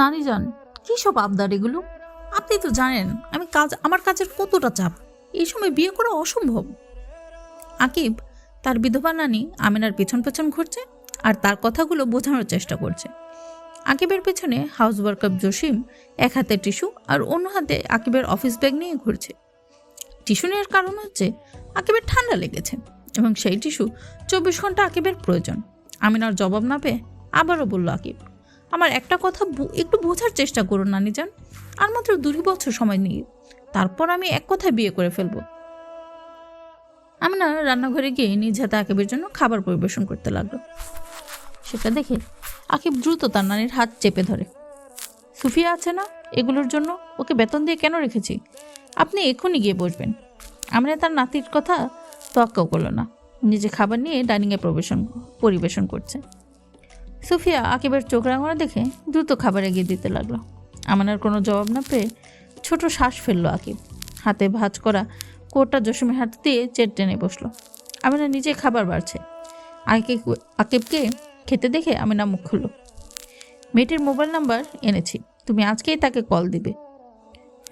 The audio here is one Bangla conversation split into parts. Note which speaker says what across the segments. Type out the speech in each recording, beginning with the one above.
Speaker 1: নানি যান কী সব আবদার এগুলো? আপনি তো জানেন, আমি কাজ আমার কাজের কতটা চাপ। এই সময় বিয়ে করা অসম্ভব। আকিব, তার বিধবা নানি আমিনার পেছন পেছন ঘুরছে আর তার কথাগুলো বোঝানোর চেষ্টা করছে। আকিবের পেছনে হাউস ওয়ার্কার জসিম এক হাতে টিস্যু আর অন্য হাতে আকিবের অফিস ব্যাগ নিয়ে ঘুরছে। টিস্যু নেওয়ার কারণ হচ্ছে আকিবের ঠান্ডা লেগেছে এবং সেই টিস্যু চব্বিশ ঘণ্টা আকিবের প্রয়োজন। আমিনার জবাব না পেয়ে আবারও বলল আকিব আমার একটা কথা একটু বোঝার চেষ্টা করুন নানি যান আর মাত্র দুই বছর সময় নিয়ে। তারপর আমি এক কথায় বিয়ে করে ফেলব। আমিনা রান্নাঘরে গিয়ে নিজ হাতে আকিবের জন্য খাবার পরিবেশন করতে লাগল। সেটা দেখে আকিব দ্রুত তার নানির হাত চেপে ধরে। সুফিয়া আছে না? এগুলোর জন্য ওকে বেতন দিয়ে কেন রেখেছি? আপনি এক্ষুনি গিয়ে বসবেন। আমরা তার নাতির কথা তোয়াক্কাও করল না। নিজে খাবার নিয়ে ডাইনিংয়ে প্রবেশন পরিবেশন করছে। সুফিয়া আকিবের চোখ রাঙানো দেখে দ্রুত খাবার এগিয়ে দিতে লাগল। আমানের কোনো জবাব না পেয়ে ছোট শ্বাস ফেলল আকিব। হাতে ভাজ করা কোটটা জসিমের হাত দিয়ে চেট টেনে বসল। আমিনা নিজে খাবার বাড়ছে। আকিব, আকিবকে খেতে দেখে আমিনা মুখ খুলল। মেয়েটির মোবাইল নাম্বার এনেছি। তুমি আজকেই তাকে কল দিবে।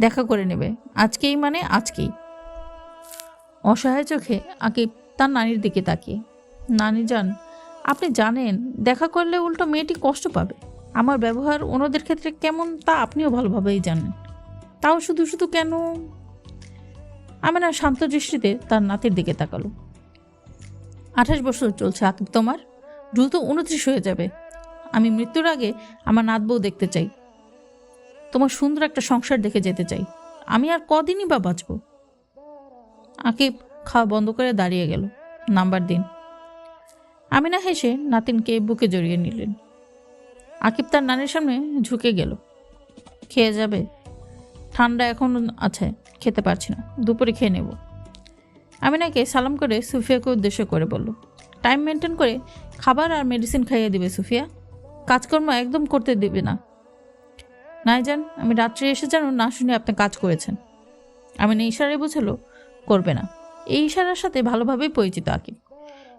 Speaker 1: দেখা করে নেবে। আজকেই মানে আজকেই। অসহায় চোখে আকিব তার নানির দিকে তাকিয়ে। নানি যান আপনি জানেন, দেখা করলে উল্টো মেয়েটি কষ্ট পাবে। আমার ব্যবহার অন্যদের ক্ষেত্রে কেমন তা আপনিও ভালোভাবেই জানেন। তাও শুধু শুধু কেন? আমি না শান্ত দৃষ্টিতে তার নাতির দিকে তাকালো। আঠাশ বছর চলছে আকিব তোমার। দ্রুত উনত্রিশ হয়ে যাবে। আমি মৃত্যুর আগে আমার নাত বউ দেখতে চাই। তোমার সুন্দর একটা সংসার দেখে যেতে চাই। আমি আর কদিনই বা বাঁচব? আকিব খাওয়া বন্ধ করে দাঁড়িয়ে গেল। নাম্বার দিন। আমিনা হেসে নাতিনকে বুকে জড়িয়ে নিলেন। আকিব তার নানির সামনে ঝুঁকে গেল। খেয়ে যাবে? ঠান্ডা এখন আছে, খেতে পারছি না, দুপুরে খেয়ে নেব। আমিনাকে সালাম করে সুফিয়াকে উদ্দেশ্য করে বলল টাইম মেনটেন করে খাবার আর মেডিসিন খাইয়ে দিবে সুফিয়া। কাজকর্ম একদম করতে দিবে না। নাই যান আমি রাত্রে এসে যেন না শুনে আপনি কাজ করেছেন। আমি ইশারায় বুঝালো, করবে না। এই ইশারার সাথে ভালোভাবেই পরিচিত আকিব।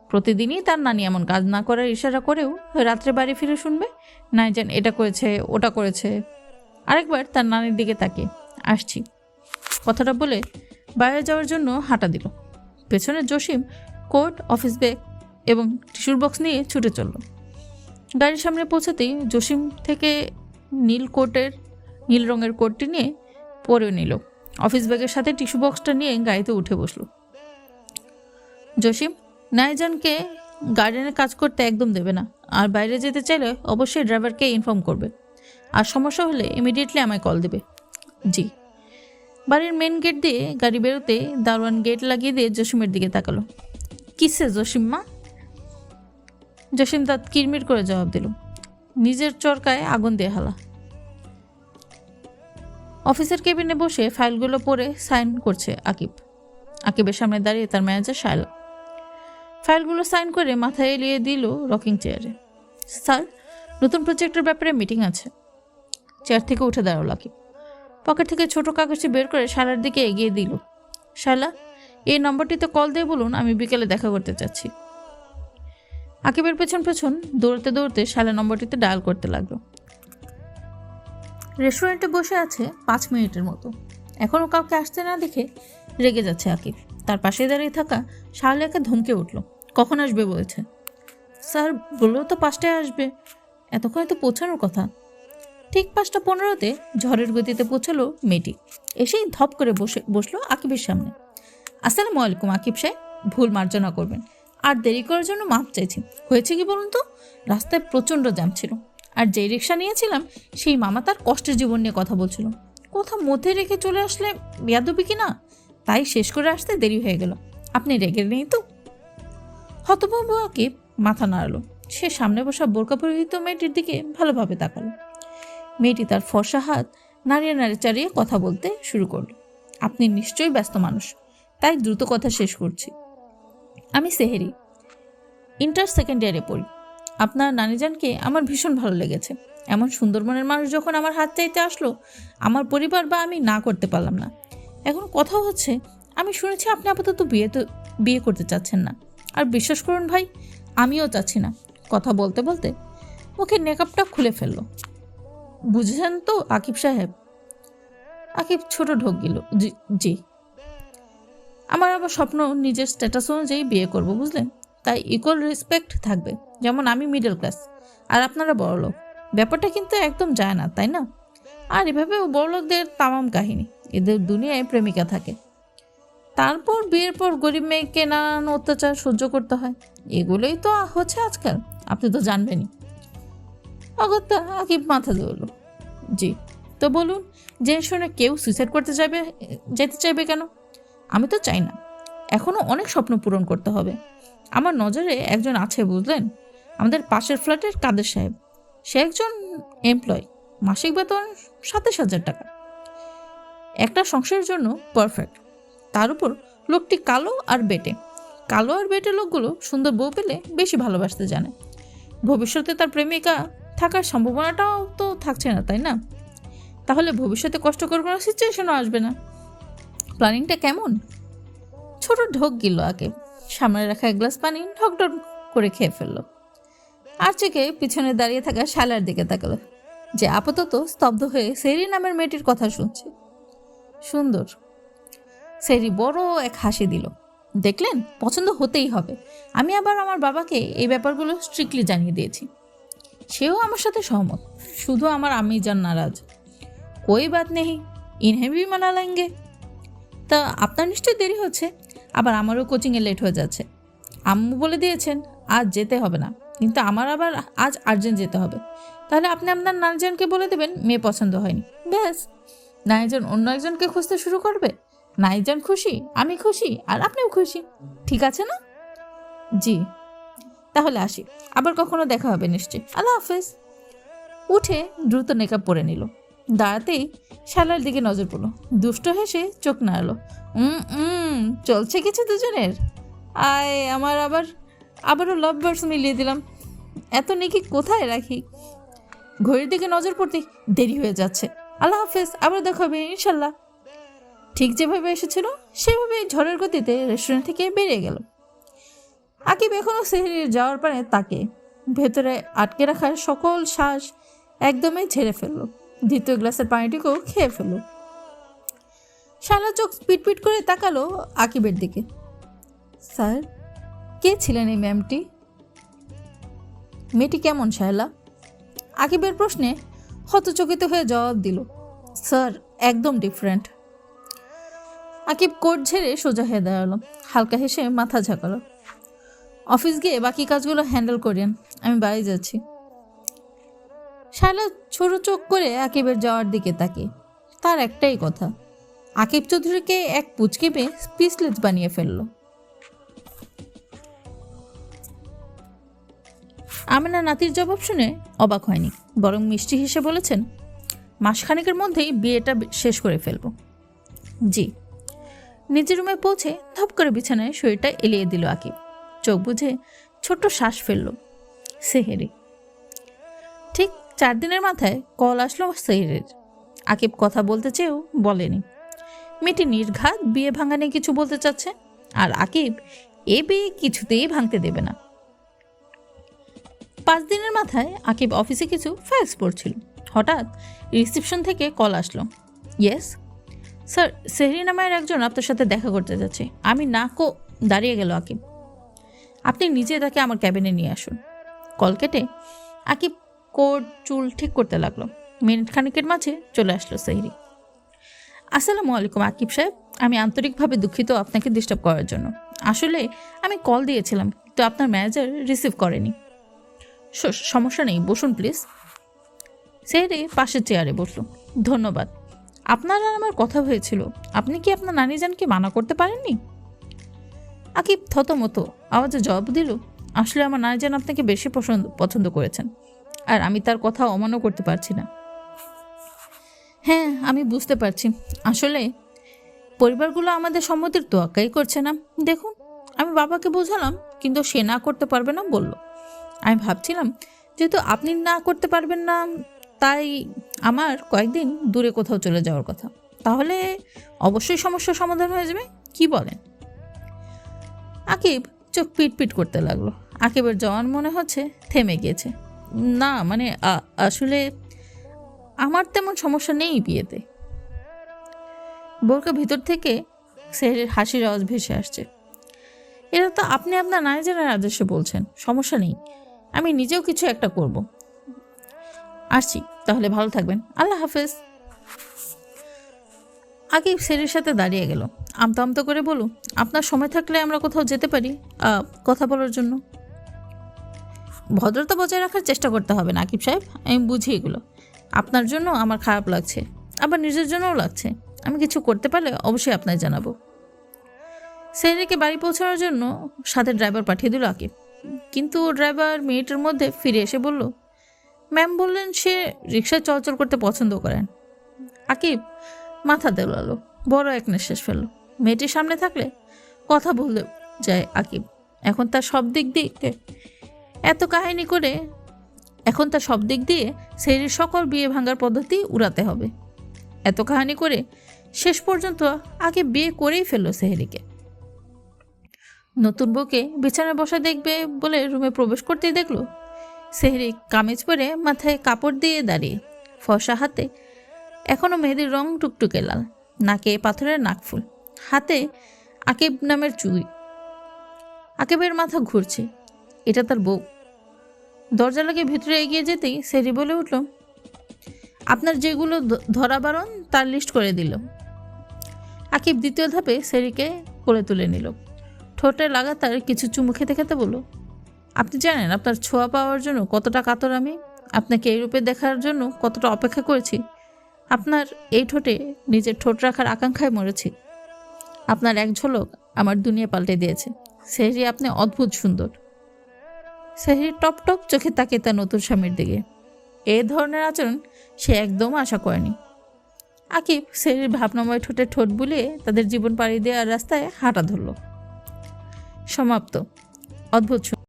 Speaker 1: প্রতিদিনই তার নানি এমন কাজ না করার ইশারা করেও রাত্রে বাড়ি ফিরে শুনবে? নাই যান এটা করেছে, ওটা করেছে। আরেকবার তার নানির দিকে তাকে আসছি। কথাটা বলে বাইরে যাওয়ার জন্য হাঁটা দিল। পেছনে জসিম কোর্ট, অফিস ব্যাগ এবং টিস্যুর বক্স নিয়ে ছুটে চলল। গাড়ির সামনে পৌঁছাতেই জসিম থেকে নীল কোটের, নীল রঙের কোটটি নিয়ে পরে নিল। অফিস ব্যাগের সাথে টিস্যু বক্সটা নিয়ে গাড়িতে উঠে বসল। জসিম নাইজানকে গার্ডেনের কাজ করতে একদম দেবে না। আর বাইরে যেতে চাইলে অবশ্যই ড্রাইভারকে ইনফর্ম করবে। আর সমস্যা হলে ইমিডিয়েটলি আমায় কল দেবে। জি। বাড়ির মেন গেট দিয়ে গাড়ি বেরোতে দারোয়ান গেট লাগিয়ে দিয়ে জসিমের দিকে তাকালো। কিসে জসিম মা? জসিম তার কিরমির করে জবাব দিল। নিজের চরকায় আগুন দিয়ে হালা। অফিসের কেবিনে বসে ফাইলগুলো পড়ে সাইন করছে আকিব। আকিবের সামনে দাঁড়িয়ে তার ম্যানেজার শায়লা ফাইলগুলো সাইন করে মাথায় এলিয়ে দিল রকিং চেয়ারে। স্যার, নতুন প্রজেক্টের ব্যাপারে মিটিং আছে। চেয়ার থেকে উঠে দাঁড়াল আকিব পকেট থেকে ছোট কাগজটি বের করে শালার দিকে এগিয়ে দিল। শালা, এই নম্বরটিতে কল দিয়ে বলুন, আমি বিকেলে দেখা করতে চাচ্ছি। আকিবের পেছন পেছন দৌড়তে দৌড়তে শালা নম্বরটিতে ডায়াল করতে লাগল। রেস্টুরেন্টে বসে আছে পাঁচ মিনিটের মতো। এখনও কাউকে আসতে না দেখে রেগে যাচ্ছে আকিব। তার পাশে দাঁড়িয়ে থাকা শাহলিয়াকে ধমকে উঠল। কখন আসবে? বলেছে। স্যার, বললেও তো পাঁচটায় আসবে। এতক্ষণে তো পৌঁছানোর কথা। ঠিক পাঁচটা পনেরোতে ঝড়ের গতিতে পৌঁছালো মেয়েটি। এসেই ধপ করে বসে, বসল আকিবের সামনে। আসসালামু আলাইকুম আকিব সাহেব, ভুল মার্জনা করবেন। আর দেরি করার জন্য মাপ চাইছি। হয়েছে কি বলুন তো? রাস্তায় প্রচণ্ড জ্যাম ছিল। আর যেই রিক্সা নিয়েছিলাম, সেই মামা তার কষ্টের জীবন নিয়ে কথা বলছিল। কথা মধ্যে রেখে চলে আসলে বেয়াদবি কি না? তাই শেষ করে আসতে দেরি হয়ে গেল। আপনি রেগে নেই তো? হতভম্ব মাথা নাড়ালো। সে সামনে বসা বোরকা পরিহিত মেয়েটির দিকে ভালোভাবে তাকালো। মেয়েটি তার ফর্সা হাত নাড়িয়ে নাড়িয়ে চাড়িয়ে কথা বলতে শুরু করল। আপনি নিশ্চয়ই ব্যস্ত মানুষ, তাই দ্রুত কথা শেষ করছি। আমি সেহেরি, ইন্টার সেকেন্ড ইয়ারে পড়ি। আপনার নানিজানকে আমার ভীষণ ভালো লেগেছে। এমন সুন্দর মনের মানুষ যখন আমার হাত চাইতে আসলো, আমার পরিবার বা আমি না করতে পারলাম না। এখন কথা হচ্ছে, আমি শুনেছি আপনি আপাতত বিয়ে তো, বিয়ে করতে চাচ্ছেন না। আর বিশ্বাস করুন ভাই, আমিও চাচ্ছি না। কথা বলতে বলতে ওকে মেকআপটা খুলে ফেলল। বুঝেছেন তো, আকিব সাহেব? আকিব ছোট ঢোক গেল। জি আমার আবার স্বপ্ন নিজের স্ট্যাটাস অনুযায়ী বিয়ে করব, বুঝলেন? তাই ইকুয়াল রেসপেক্ট থাকবে, যেমন আমি মিডল ক্লাস আর আপনারা বড়লোক। ব্যাপারটা কিন্তু একদম যায় না, তাই না? আর এভাবে বড়লোকদের তামাম কাহিনী। এদের দুনিয়ায় প্রেমিকা থাকে। তারপর বিয়ের পর গরিব মেয়েকে নানান অত্যাচার সহ্য করতে হয়। এগুলোই তো হচ্ছে আজকাল। আপনি তো জানবেনই। অগত্যা আকিব মাথা ধরল। জি, তো বলুন, যে শুনে কেউ সুইসাইড করতে যাবে, যেতে চাইবে কেন? আমি তো চাই না। এখনও অনেক স্বপ্ন পূরণ করতে হবে। আমার নজরে একজন আছে, বুঝলেন? আমাদের পাশের ফ্ল্যাটের কাদের সাহেব। সে একজন এমপ্লয় মাসিক বেতন সাতাশ হাজার টাকা। একটা সংসারের জন্য পারফেক্ট তার উপর লোকটি কালো আর বেটে। কালো আর বেটে লোকগুলো সুন্দর বউ পেলে বেশি ভালোবাসতে জানে। ভবিষ্যতে তার প্রেমিকা থাকার সম্ভাবনাটাও তো থাকছে না, তাই না? তাহলে ভবিষ্যতে কষ্ট কষ্টকর কোনো সিচুয়েশনও আসবে না। প্ল্যানিংটা কেমন? ছোট ঢোক গেল আগে। সামনে রাখা এক গ্লাস পানি ঢক ঢক করে খেয়ে ফেলল। আর চেকে পিছনে দাঁড়িয়ে থাকা শালার দিকে তাকালো। যে আপাতত স্তব্ধ হয়ে সেরি নামের মেয়েটির কথা শুনছে। সুন্দর। সেরি বড় এক হাসি দিল। দেখলেন, পছন্দ হতেই হবে। আমি আবার আমার বাবাকে এই ব্যাপারগুলো স্ট্রিক্টলি জানিয়ে দিয়েছি। সেও আমার সাথে সহমত। শুধু আমার আমি যান নারাজ। কোই বাত নেই ইনহে ভি মানা লেঙ্গে তা আপনার নিশ্চয়ই দেরি হচ্ছে, আবার আমারও কোচিংয়ে লেট হয়ে যাচ্ছে। আম্মু বলে দিয়েছেন, আজ যেতে হবে না। কিন্তু আমার আবার আজ আর্জেন্ট যেতে হবে। তাহলে আপনি আপনার নাইজানকে বলে দেবেন, মেয়ে পছন্দ হয়নি। ব্যাস। নাইজন অন্য একজনকে খুঁজতে শুরু করবে? নাইজন খুশি, আমি খুশি আর আপনিও খুশি। ঠিক আছে না? জি। তাহলে আসি। আবার কখনো দেখা হবে নিশ্চয়ই। আল্লাহ হাফেজ। উঠে দ্রুত নেকাব পরে নিল। দাঁড়াতেই শালার দিকে নজর পড়ল। দুষ্ট হেসে চোখ নাড়ালো। উম উম, চলছে কিছু দুজনের? আয়, আমার আবার, আবারও লাভ বার্স মিলিয়ে দিলাম। এত নেকি কোথায় রাখি? ঘড়ির দিকে নজর পড়তেই দেরি হয়ে যাচ্ছে। আল্লাহ হাফেজ আবার দেখা হবে ইনশাল্লাহ ঠিক যেভাবে এসেছিল, সেভাবে ঝড়ের গতিতে রেস্টুরেন্ট থেকে বেরিয়ে গেল। আকিব এখনও সেহরির যাওয়ার পরে তাকে ভেতরে আটকে রাখার সকল শ্বাস একদমই ঝেড়ে ফেলল। দ্বিতীয় গ্লাসের পানিটিকেও খেয়ে ফেলল। শালা চোখ পিটপিট করে তাকালো আকিবের দিকে। স্যার, কে ছিলেন এই ম্যামটি? মেয়েটি কেমন শায়লা আকিবের প্রশ্নে হতচকিত হয়ে জবাব দিল, স্যার, একদম ডিফারেন্ট আকিব কোট ঝেড়ে সোজা হয়ে দাঁড়াল, হালকা হেসে মাথা ঝাঁকালো, অফিস গিয়ে বাকি কাজগুলো হ্যান্ডেল করেন আমি বাড়ি যাচ্ছি। শায়লা ছোট চোখ করে আকিবের যাওয়ার দিকে তাকে তার একটাই কথা, আকিব চৌধুরীকে এক পুচকে পেয়ে স্পিচলেস বানিয়ে ফেলল। আমেনা নাতির জবাব শুনে অবাক হয়নি, বরং মিষ্টি হেসে বলেছেন, মাসখানেকের মধ্যেই বিয়েটা শেষ করে ফেলব। জি। নিজের রুমে পৌঁছে ধপ করে বিছানায় শরীরটা এলিয়ে দিল আকিব। চোখ বুঝে ছোট্ট শ্বাস ফেলল। সেহেরি ঠিক চার দিনের মাথায় কল আসলো সেহেরের আকিব কথা বলতে চেয়েও বলেনি। মেয়েটি নির্ঘাত বিয়ে ভাঙা নিয়ে কিছু বলতে চাচ্ছে, আর আকিব এ বিয়ে কিছুতেই ভাঙতে দেবে না। পাঁচ দিনের মাথায় আকিব অফিসে কিছু ফাইলস পড়ছিল। হঠাৎ রিসেপশন থেকে কল আসলো। ইয়েস, স্যার সেহরি নামের একজন আপনার সাথে দেখা করতে যাচ্ছে। আমি না কো দাঁড়িয়ে গেল আকিব। আপনি নিজে তাকে আমার ক্যাবিনে নিয়ে আসুন। কল কেটে আকিব কোট, চুল ঠিক করতে লাগল। মিনিট খানিকের মাঝে চলে আসলো সেহরি। আসসালামু আলাইকুম আকিব সাহেব। আমি আন্তরিকভাবে দুঃখিত আপনাকে ডিস্টার্ব করার জন্য। আসলে আমি কল দিয়েছিলাম তো আপনার ম্যানেজার রিসিভ করেনি। সমস্যা নেই, বসুন প্লিজ সেরে পাশের চেয়ারে বসল, ধন্যবাদ। আপনার আর আমার কথা হয়েছিল, আপনি কি আপনার নানিজানকে মানা করতে পারেননি? আকিব থতমতো, আওয়াজে জবাব দিল, আসলে আমার নানিজান আপনাকে বেশি পছন্দ পছন্দ করেছেন, আর আমি তার কথা অমান্য করতে পারছি না। হ্যাঁ আমি বুঝতে পারছি, আসলে পরিবারগুলো আমাদের সম্মতির তোয়াক্কাই করছে না। দেখুন, আমি বাবাকে বোঝালাম, কিন্তু সে না করতে পারবে না বলল। আমি ভাবছিলাম, যেহেতু আপনি না করতে পারবেন না, তাই আমার কয়েকদিন দূরে কোথাও চলে যাওয়ার কথা। তাহলে অবশ্যই সমস্যার সমাধান হয়ে যাবে, কি বলেন? আকিব চোখ পিট পিট করতে লাগল। আকিবের জওয়ান মনে হচ্ছে থেমে গিয়েছে। না মানে আসলে আমার তেমন সমস্যা নেই বিয়েতে। বোরকা ভিতর থেকে সেহরির হাসির আওয়াজ ভেসে আসছে। এটা তো আপনি আপনার নাইজারের আদেশে বলছেন, সমস্যা নেই। আমি নিজেও কিছু একটা করব। আসছি, তাহলে ভালো থাকবেন। আল্লাহ হাফেজ। আগে সেরির সাথে দাঁড়িয়ে গেল। আমতা আমতা করে বলুন আপনার সময় থাকলে আমরা কোথাও যেতে পারি কথা বলার জন্য। ভদ্রতা বজায় রাখার চেষ্টা করতে হবে না, আকিব সাহেব। আমি বুঝি এগুলো। আপনার জন্য আমার খারাপ লাগছে, আবার নিজের জন্যও লাগছে। আমি কিছু করতে পারলে অবশ্যই আপনাকে জানাব। সেরিকে বাড়ি পৌঁছানোর জন্য সাথে ড্রাইভার পাঠিয়ে দিল আকিব। কিন্তু ড্রাইভার মিনিটের মধ্যে ফিরে এসে বলল ম্যাম বললেন সে রিক্সায় চলাচল করতে পছন্দ করেন। আকিব মাথা দেওয়ালো বড় এক নিঃশ্বাস ফেলল। মেয়েটির সামনে থাকলে কথা বলতে যায় আকিব। এখন তার সব দিক দিয়ে এত কাহিনী করে এখন তার সব দিক দিয়ে সেরির সকল বিয়ে ভাঙার পদ্ধতি উড়াতে হবে। এত কাহিনী করে শেষ পর্যন্ত আগে বিয়ে করেই ফেলল সেহেরিকে। নতুন বউকে বিছানায় বসা দেখবে বলে রুমে প্রবেশ করতেই দেখল। সেহরি কামিজ পরে মাথায় কাপড় দিয়ে দাঁড়িয়ে ফসা হাতে এখনও মেহেদির রং টুকটুকে লাল, নাকে পাথরের নাকফুল, হাতে আকেব নামের চুই আকেবের মাথা ঘুরছে, এটা তার বউ। দরজা লাগিয়ে ভিতরে এগিয়ে যেতেই সেরি বলে উঠল, আপনার যেগুলো ধরা বারণ, তার লিস্ট করে দিল। আকিব দ্বিতীয় ধাপে সেরিকে কোলে তুলে নিল। ঠোঁটে লাগাতার কিছু চুমু খেতে খেতে বলল, আপনি জানেন আপনার ছোঁয়া পাওয়ার জন্য কতটা কাতর আমি? আপনাকে এই রূপে দেখার জন্য কতটা অপেক্ষা করেছি? আপনার এই ঠোঁটে নিজের ঠোঁট রাখার আকাঙ্ক্ষায় মরেছি। আপনার এক ঝলক আমার দুনিয়া পাল্টে দিয়েছে। সেহরি, আপনি অদ্ভুত সুন্দর সেহরি টপ টপ চোখে তাকে তার নতুন স্বামীর দিকে। এ ধরনের আচরণ সে একদম আশা করেনি। আকিব সেহরির ভাবনাময় ঠোঁটে ঠোঁট বুলিয়ে তাদের জীবন পাড়ি দেওয়ার রাস্তায় হাঁটা ধরল। সমাপ্ত। অদ্ভুত